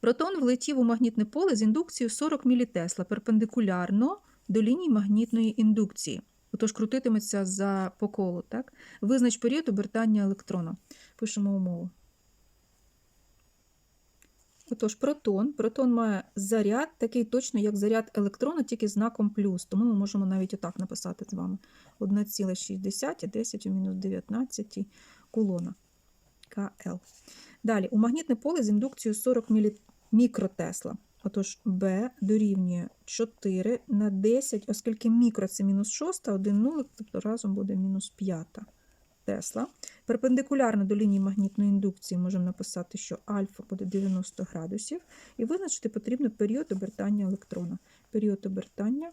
Протон влетів у магнітне поле з індукцією 40 мілітесла перпендикулярно до лінії магнітної індукції. Отож, крутитиметься за по колу. Так? Визнач період обертання електрона. Пишемо умову. Отож, протон. Протон має заряд, такий точно, як заряд електрона, тільки знаком плюс. Тому ми можемо навіть отак написати з вами. 1,6 10 у мінус 19 кулона. КЛ. Далі, у магнітне поле з індукцією 40 мілі... мікротесла. Отож, B дорівнює 4 на 10, оскільки мікро це мінус 6, один нулик, тобто разом буде мінус 5 тесла. Перпендикулярно до лінії магнітної індукції можемо написати, що альфа буде 90 градусів, і визначити потрібно період обертання електрона. Період обертання,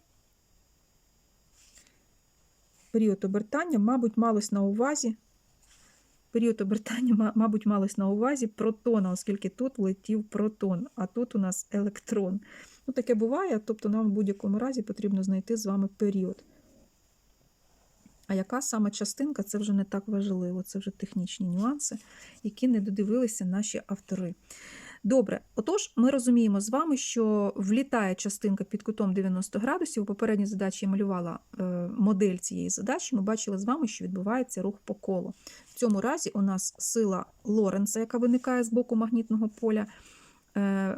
період обертання, мабуть, малось на увазі. Період обертання, мабуть, малось на увазі протона, оскільки тут влетів протон, а тут у нас електрон. Ну, таке буває, тобто нам в будь-якому разі потрібно знайти з вами період. А яка саме частинка, це вже не так важливо, це вже технічні нюанси, які не додивилися наші автори. Добре, отож, ми розуміємо з вами, що влітає частинка під кутом 90 градусів. У попередній задачі я малювала е, модель цієї задачі. Ми бачили з вами, що відбувається рух по колу. В цьому разі у нас сила Лоренца, яка виникає з боку магнітного поля, е,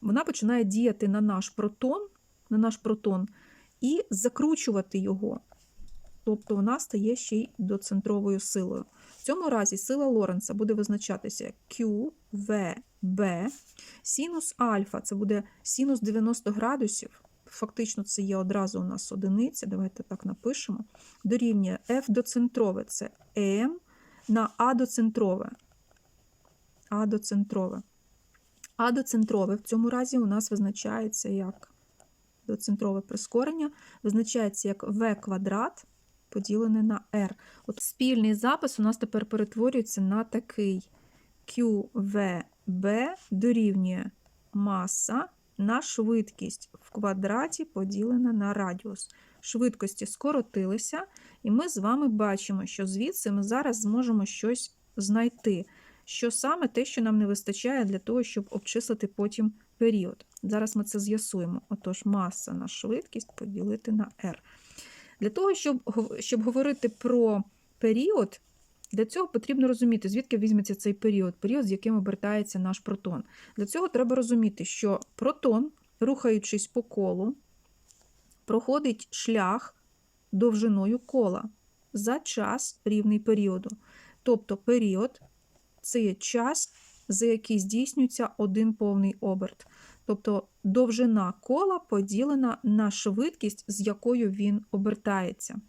вона починає діяти на наш протон, на наш протон і закручувати його. Тобто вона стає ще й доцентровою силою. В цьому разі сила Лоренца буде визначатися як B. Синус альфа це буде синус 90 градусів. Фактично, це є одразу у нас одиниця. Давайте так напишемо. Дорівнює F доцентрове це M на А доцентрове. А доцентрове. А доцентрове в цьому разі у нас визначається як доцентрове прискорення, визначається як V квадрат поділене на R. От спільний запис у нас тепер перетворюється на такий QVB дорівнює маса на швидкість в квадраті поділена на радіус. Швидкості скоротилися, і ми з вами бачимо, що звідси ми зараз зможемо щось знайти. Що саме те, що нам не вистачає для того, щоб обчислити потім період. Зараз ми це з'ясуємо. Отож, маса на швидкість поділити на R. Для того, щоб, щоб говорити про період, для цього потрібно розуміти, звідки візьметься цей період, період, з яким обертається наш протон. Для цього треба розуміти, що протон, рухаючись по колу, проходить шлях довжиною кола за час рівний періоду. Тобто період це є час, за який здійснюється один повний оберт. Тобто довжина кола поділена на швидкість, з якою він обертається.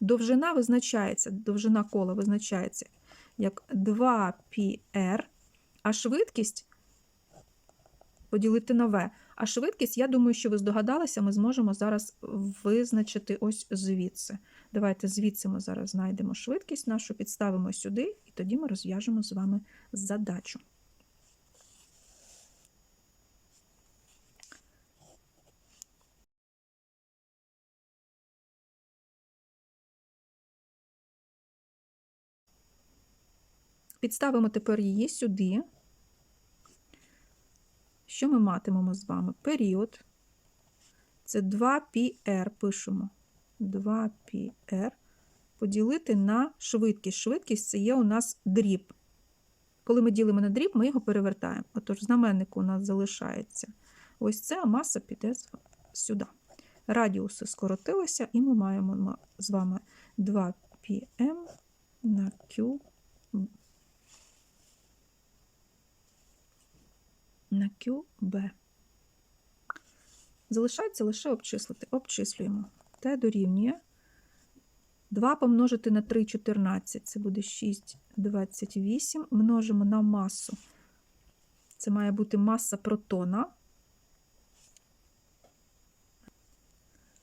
Довжина визначається, довжина кола визначається як 2πr, а швидкість поділити на v. А швидкість, я думаю, що ви здогадалися, ми зможемо зараз визначити ось звідси. Давайте звідси ми зараз знайдемо швидкість нашу, підставимо сюди, і тоді ми розв'яжемо з вами задачу. Підставимо тепер її сюди. Що ми матимемо з вами? Період. Це 2πr пишемо. 2πr поділити на швидкість. Швидкість це є у нас дріб. Коли ми ділимо на дріб, ми його перевертаємо. Отож, знаменник у нас залишається. Ось це, а маса піде сюди. Радіуси скоротилися, і ми маємо з вами 2 pm ем на Q на QB. Залишається лише обчислити. Обчислюємо. Т дорівнює 2 помножити на 3 – 14. Це буде 6, 28. Множимо на масу. Це має бути маса протона.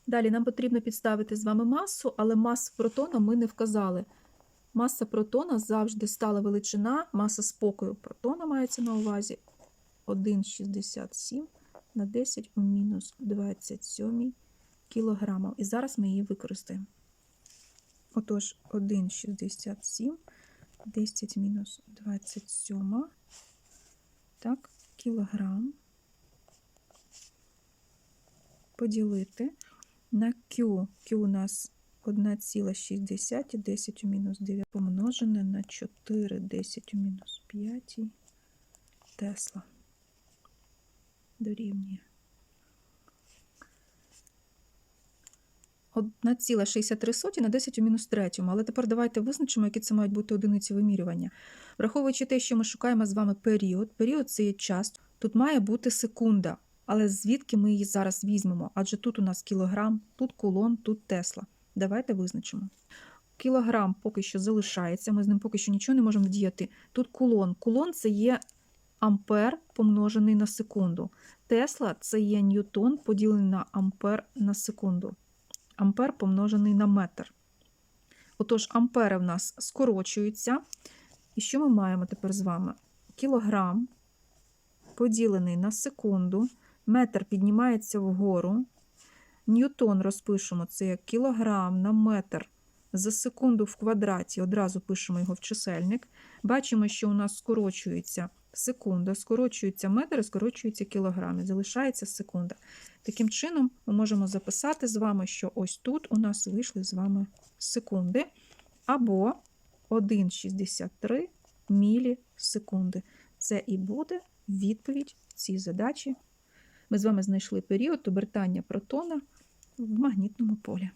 Далі нам потрібно підставити з вами масу, але масу протона ми не вказали. Маса протона завжди стала величина, маса спокою протона мається на увазі 1,67 на 10 у мінус 27 кілограмів. І зараз ми її використаємо. Отож, 1,67, 10 мінус 27, так, кілограм поділити на Q. Q у нас 1,6 і 10 у мінус 9 помножене на 4, 10 у мінус 5 Тесла. Дорівнює. 1,63 на 10 у мінус 3. Але тепер давайте визначимо, які це мають бути одиниці вимірювання. Враховуючи те, що ми шукаємо з вами період, період це є час, тут має бути секунда. Але звідки ми її зараз візьмемо? Адже тут у нас кілограм, тут кулон, тут тесла. Давайте визначимо. Кілограм поки що залишається, ми з ним поки що нічого не можемо вдіяти. Тут кулон. Кулон це є ампер помножений на секунду. Тесла це є ньютон поділений на ампер на секунду. Ампер помножений на метр. Отож, ампери в нас скорочуються. І що ми маємо тепер з вами? Кілограм поділений на секунду. Метр піднімається вгору. Ньютон розпишемо це як кілограм на метр за секунду в квадраті. Одразу пишемо його в чисельник. Бачимо, що у нас скорочується секунда, скорочується метр скорочується кілограм. І залишається секунда. Таким чином, ми можемо записати з вами, що ось тут у нас вийшли з вами секунди. Або 1,63 мілісекунди. Це і буде відповідь цій задачі. Ми з вами знайшли період обертання протона в магнітному полі.